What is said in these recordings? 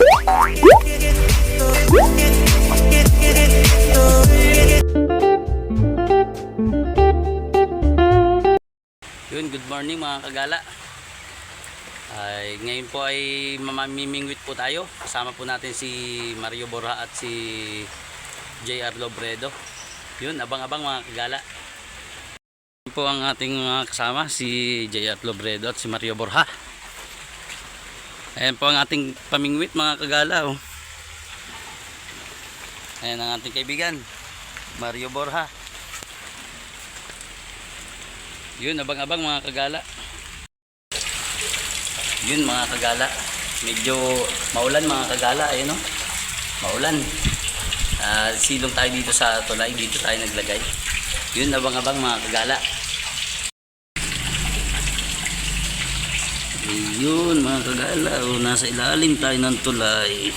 Yun, good morning mga kagala. Ay, ngayon po ay mamimingwit po tayo. Kasama po natin si Mario Borja at si JR Lobredo. Yun, abang-abang mga kagala. Yun po ang ating mga kasama, si JR Lobredo at si Mario Borja. Ayan po ang ating pamingwit mga kagala. Oh. Ayan ang ating kaibigan, Mario Borja. Yun, abang-abang mga kagala. Yun mga kagala. Medyo maulan mga kagala. Ayun o. Maulan. Ah, silong tayo dito sa tulay. Dito tayo naglagay. Yun, abang-abang mga kagala. Yun mga kagala. O, nasa ilalim tayo ng tulay.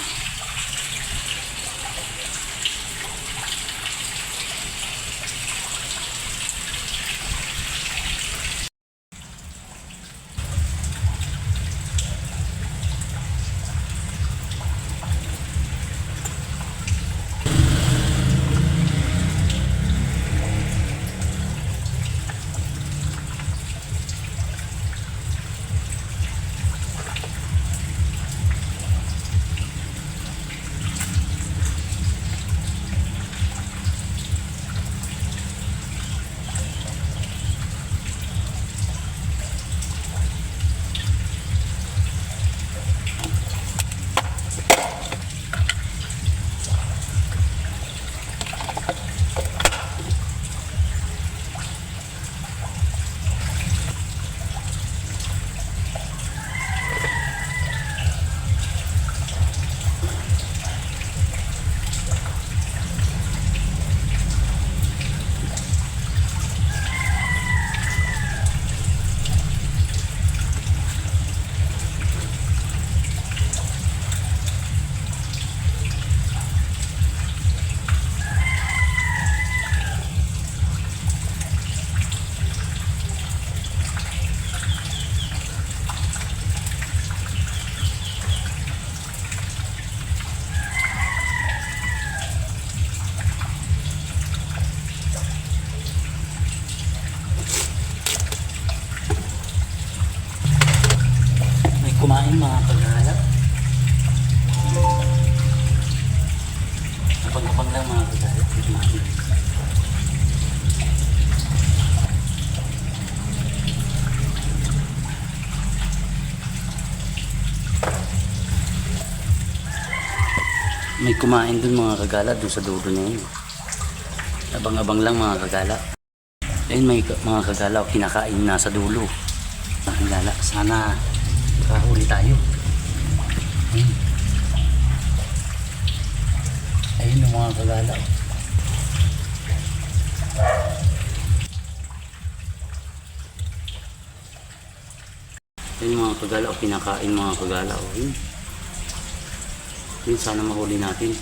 May kumain mga kagala. Kapag-kapag lang mga kagala. May kumain. Dun mga kagala dun sa dulo na yun. Abang-abang lang mga kagala. Ayun may mga kagala kinakain nasa dulo. Mga kagala, sana makahuli tayo. Ayun. Ayun yung mga kagala. Ayun mga kagala o kinakain mga kagala. O, yun. Yun, sana mahuli natin.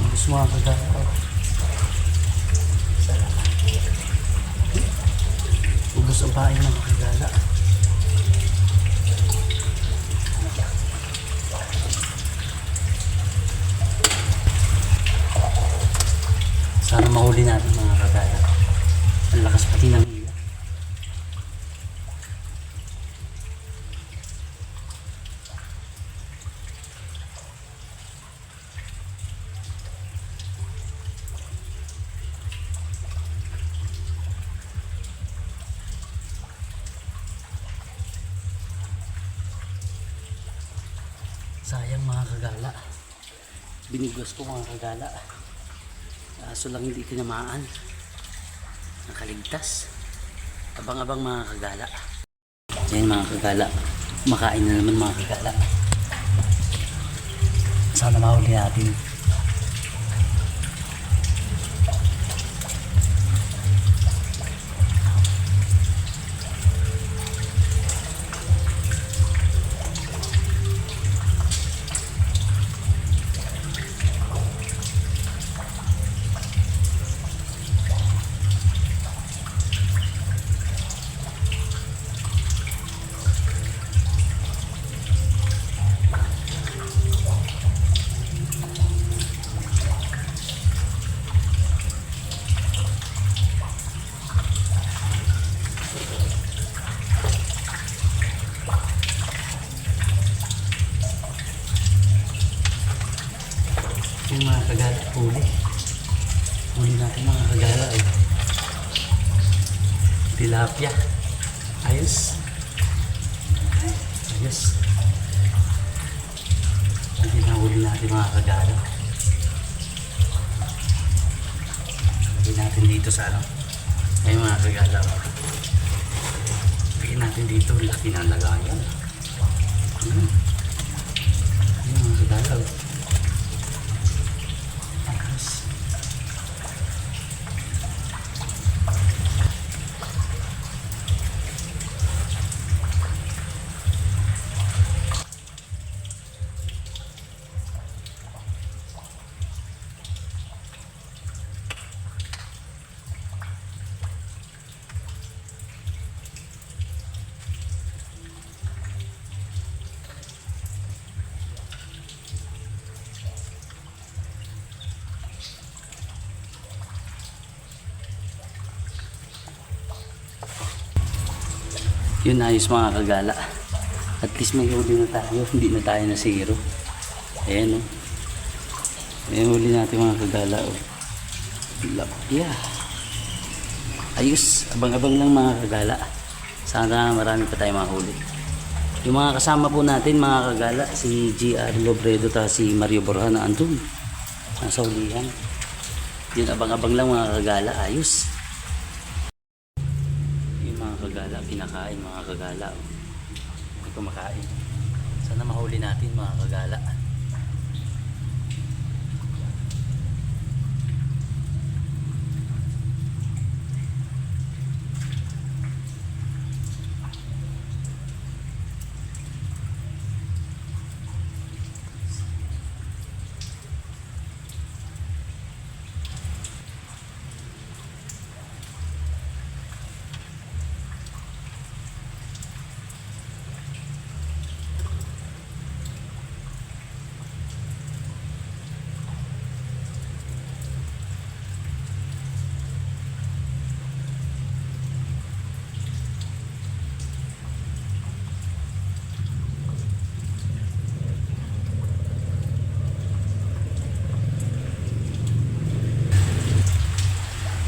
Ubus mga kagala. Ubus ang pain ng kagala. Sana mahuli natin mga kagala. Ang lakas pati ng Sayang mga kagala. Binugas ko mga kagala. Kaso lang hindi tinamaan. Nakaligtas. Abang-abang mga kagala. Yan mga kagala. Makain na naman mga kagala. Sana mahuli natin. Yung mga kagala, huli. Huli natin mga kagala eh. Tilapia. Ayos. Ayos. Hindi na huli natin mga kagala. Lagyan natin dito sa ano. Ay mga kagala. Lagyan natin dito. Laki ng lagayan. Hmm. Ayun mga kagala. oh. Ayos. Yun ayos mga kagala. At least may huli na tayo. Hindi na tayo na zero. Ayan o. Oh. May huli natin mga kagala o. Oh. Yeah. Ayos. Abang-abang lang mga kagala. Sana marami pa tayo mahuli. Yung mga kasama po natin mga kagala, si GR Lobredo ta si Mario Borja na andun. Nasa ulihan. Yun abang-abang lang mga kagala. Ayos kinakain mga kagala. oh. Hindi kumakain. Sana mahuli natin mga kagala.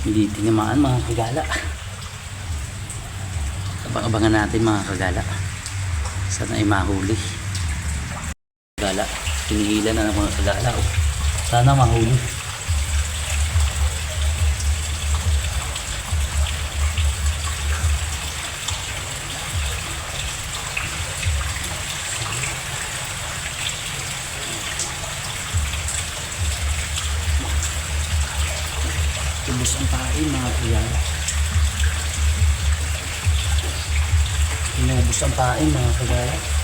Hindi tinamaan mga kagala. Abang-abangan natin mga kagala. Sana ay mahuli. Kagala. Pinihilan na ng mga kagala. oh. Sana mahuli. Ubus ang pain mga kagala. Inubos ang pain mga kagala.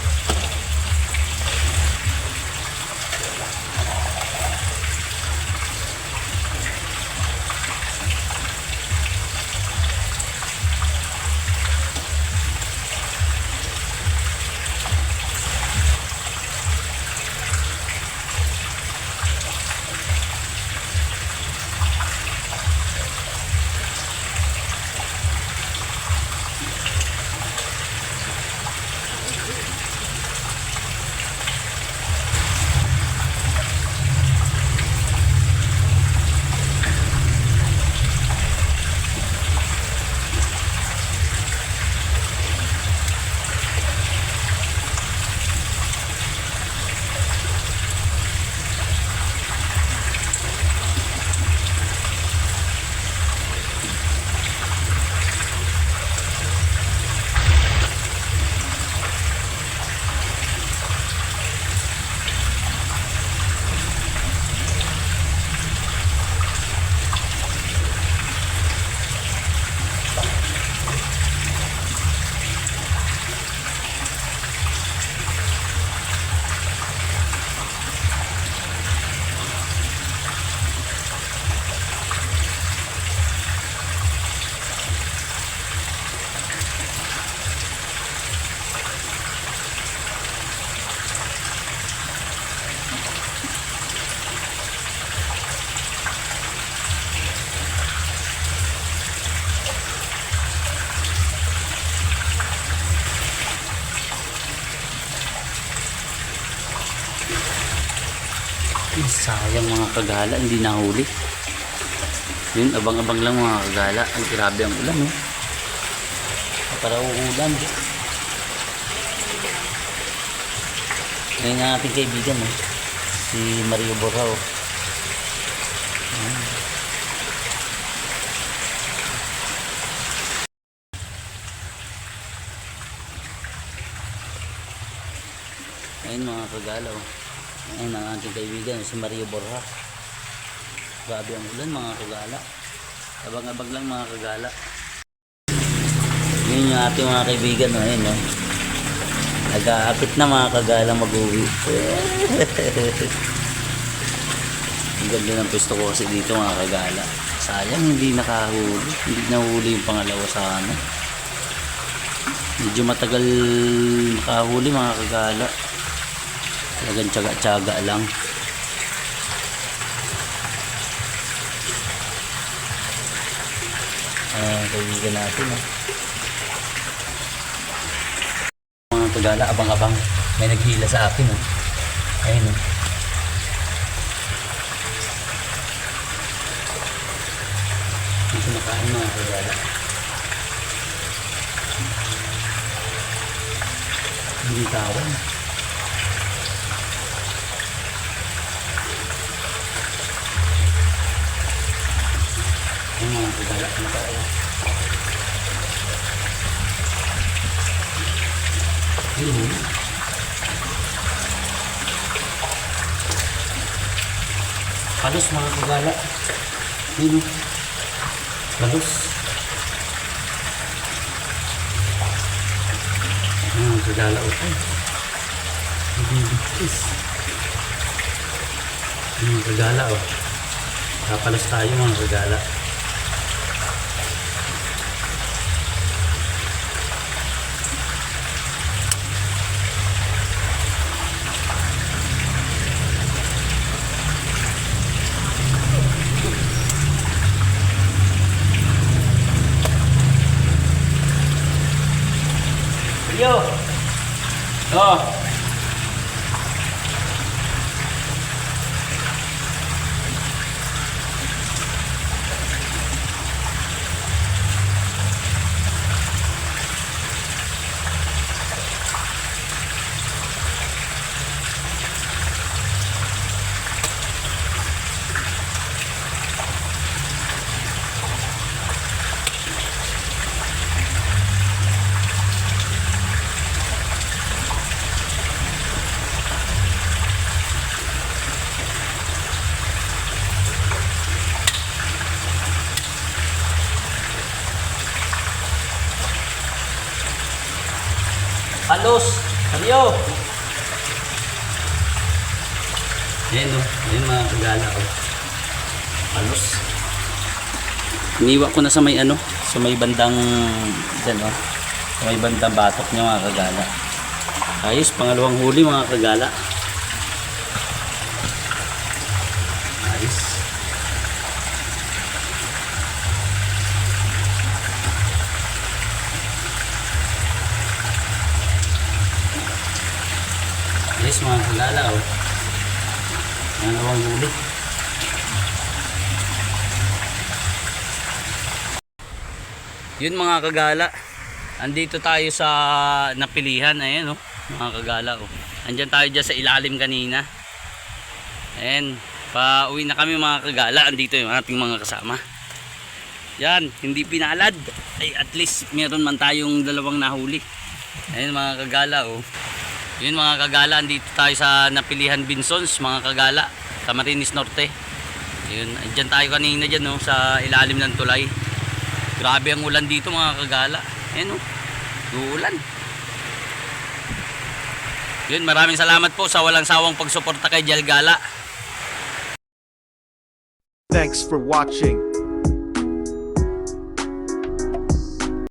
Ay, sayang mga kagala, hindi nahuli. Yun, abang-abang lang mga kagala. Ay, grabe ang ulan, oh. Para uulan. Ngayon nga ating kaibigan, oh. Si Mario Borao. Ayan. Ayun mga kagalaw. Ayun ang aking kaibigan, si Mario Borja. Grabe ang ulan mga kagala. Abang-abang lang mga kagala. Yun yung ating mga kaibigan, oh, ayun, no? Nag-aapit na mga kagala mag-uwi. ang ganda ng pwesto ko kasi dito mga kagala. Sayang hindi nakahuli. Hindi nahuli yung pangalawa sa ano. Medyo matagal makahuli mga kagala. Talagang tsaga-tsaga lang. Ah, kaibigan natin ah. Mga kagala, abang-abang. May naghila sa akin oh. Ayun oh. Hindi kumakain mga kagala. Hindi tawan. Yung mga kagala na tayo. Ayun. Palos mga kagala. Ayun. Palos. Ayun mga kagala. Okay. Nagigipis. Ayun mga kagala. Oh. Kapalas tayo mga kagala. Oh. Palos. Mario. Ayan o. Ayan mga kagala ko. Palos. Iniwa ko na sa may ano. Sa may bandang dyan o. Sa may bandang batok niya mga kagala. Ayos. Pangalawang huli mga kagala. Ayos. Yes, mga kagala oh. Pangalawang huli. Yun mga kagala. Andito tayo sa napilihan. Ayan oh. Mga kagala oh. Andyan tayo dyan sa ilalim kanina. Ayan. Pa-uwi na kami mga kagala. Andito yung ating mga kasama. Yan. Hindi pinalad. Ay at least meron man tayong dalawang nahuli. Ayan mga kagala oh. Yun mga kagala, dito tayo sa Napilihan Binsons, mga kagala, Camarines Norte. Yun, andyan tayo kanina dyan no, sa ilalim ng tulay. Grabe ang ulan dito mga kagala. Ayan oh, uulan. Yun, maraming salamat po sa walang sawang pagsuporta kay Jalgala. Thanks for watching.